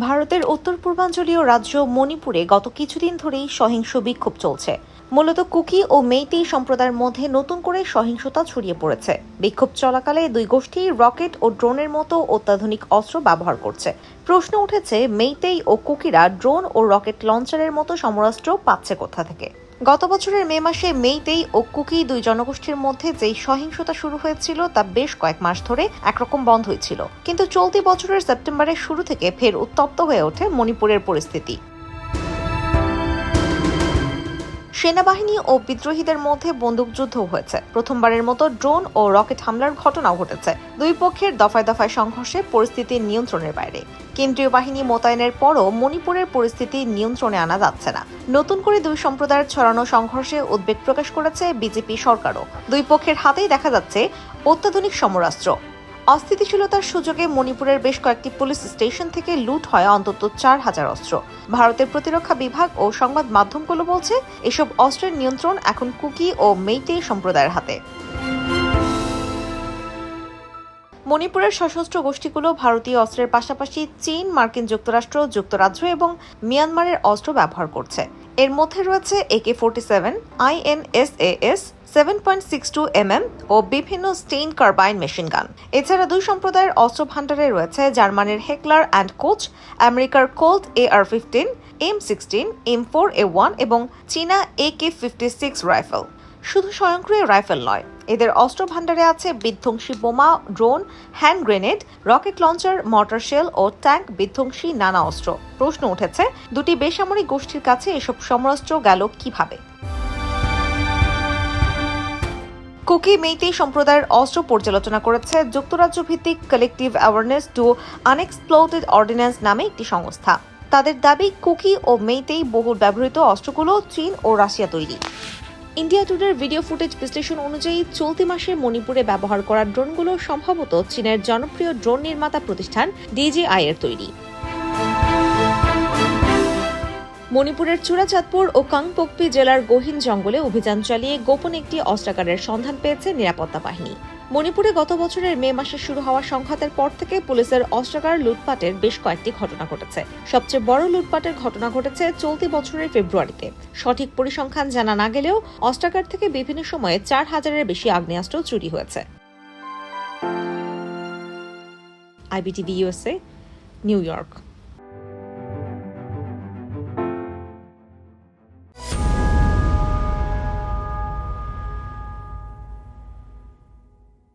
ভারতের উত্তর পূর্বাঞ্চলীয় রাজ্য মণিপুরে গত কিছুদিন ধরেই সহিংস বিক্ষোভ চলছে। মূলত কুকি ও মেইতি সম্প্রদায়ের মধ্যে নতুন করে সহিংসতা ছড়িয়ে পড়েছে। বিক্ষোভ চলাকালে দুই গোষ্ঠী রকেট ও ড্রোনের মতো অত্যাধুনিক অস্ত্র ব্যবহার করছে। প্রশ্ন উঠেছে, মেইতেই ও কুকিরা ড্রোন ও রকেট লঞ্চারের মতো সমরাস্ত্র পাচ্ছে কোথা থেকে? গত বছরের মে মাসে মেইতেই ও কুকি দুই জনগোষ্ঠীর মধ্যে যেই সহিংসতা শুরু হয়েছিল তা বেশ কয়েক মাস ধরে একরকম বন্ধ হয়েছিল। কিন্তু চলতি বছরের সেপ্টেম্বরের শুরু থেকে ফের উত্তপ্ত হয়ে ওঠে মণিপুরের পরিস্থিতি। সেনাবাহিনী ও বিদ্রোহীদের মধ্যে বন্দুকযুদ্ধ হয়েছে। প্রথমবারের মতো ড্রোন ও রকেট হামলার ঘটনাও ঘটেছে। দুই পক্ষের দফায় দফায় সংঘর্ষে পরিস্থিতি নিয়ন্ত্রণের বাইরে। কেন্দ্রীয় বাহিনী মোতায়েনের পরও মণিপুরের পরিস্থিতি নিয়ন্ত্রণে আনা যাচ্ছে না। নতুন করে দুই সম্প্রদায়ের ছড়ানো সংঘর্ষে উদ্বেগ প্রকাশ করেছে বিজেপি সরকারও। দুই পক্ষের হাতেই দেখা যাচ্ছে অত্যাধুনিক সমরাস্ত্র। অস্থিতিশীলতার সুযোগে মণিপুরের বেশ কয়েকটি পুলিশ স্টেশন থেকে লুট হয় অন্তত চার হাজার অস্ত্র। ভারতের প্রতিরক্ষা বিভাগ ও সংবাদ মাধ্যমগুলো বলছে, এসব অস্ত্রের নিয়ন্ত্রণ এখন কুকি ও মেইতেই সম্প্রদায়ের হাতে। মণিপুরের সশস্ত্র গোষ্ঠীগুলো ভারতীয় অস্ত্রের পাশাপাশি চীন, মার্কিন যুক্তরাষ্ট্র, যুক্তরাজ্য এবং মিয়ানমারের অস্ত্র ব্যবহার করছে। এর মধ্যে রয়েছে AK forty seven INSAS seven point six two MM ও বিভিন্ন স্টেইন কার্বাইন মেশিন গান এছাড়া দুই সম্প্রদায়ের অস্ত্র ভান্ডারে রয়েছে জার্মানির হেকলার অ্যান্ড কোচ, আমেরিকার Colt A R fifteen M sixteen, M four A one এবং চীনা A K fifty six rifle শুধু স্বয়ংক্রিয় রাইফেল নয়, এদের অস্ত্র ভাণ্ডারে আছে বিধ্বংসী বোমা, drone, hand grenade, rocket launcher, mortar shell ও ট্যাঙ্ক বিধ্বংসী নানা অস্ত্র। প্রশ্ন উঠেছে, দুটি বেসামরিক গোষ্ঠীর কাছে এসব সমরাস্ত্র গেল কীভাবে? কুকি মেইতেই সম্প্রদায়ের অস্ত্র পর্যালোচনা করেছে যুক্তরাজ্য ভিত্তিক collective awareness to unexploded ordnance নামে একটি সংস্থা। তাদের দাবি, কুকি ও মেইতেই বহুল ব্যবহৃত অস্ত্রগুলো চীন ও রাশিয়া তৈরি। ইন্ডিয়া টুডের ভিডিও ফুটেজ বিশ্লেষণ অনুযায়ী চলতি মাসে মণিপুরে ব্যবহার করা ড্রোনগুলো সম্ভবত চীনের জনপ্রিয় ড্রোন নির্মাতা প্রতিষ্ঠান ডিজিআই এর তৈরি। মণিপুরের চূড়াচাঁদপুর ও কাংপোকপি জেলার গহীন জঙ্গলে অভিযান চালিয়ে গোপন একটি অস্ত্রাগারের সন্ধান পেয়েছে নিরাপত্তা বাহিনী। মণিপুরে গত বছরের মে মাসে শুরু হওয়া সংঘাতের পর থেকে পুলিশের অস্ত্রাগার লুটপাটের বেশ কয়েকটি ঘটনা ঘটেছে। সবচেয়ে বড় লুটপাটের ঘটনা ঘটেছে চলতি বছরের ফেব্রুয়ারিতে। সঠিক পরিসংখ্যান জানা না গেলেও অস্ত্রাগার থেকে বিভিন্ন সময়ে চার হাজারের বেশি আগ্নেয়াস্ত্র চুরি হয়েছে। IBTV USA, New York.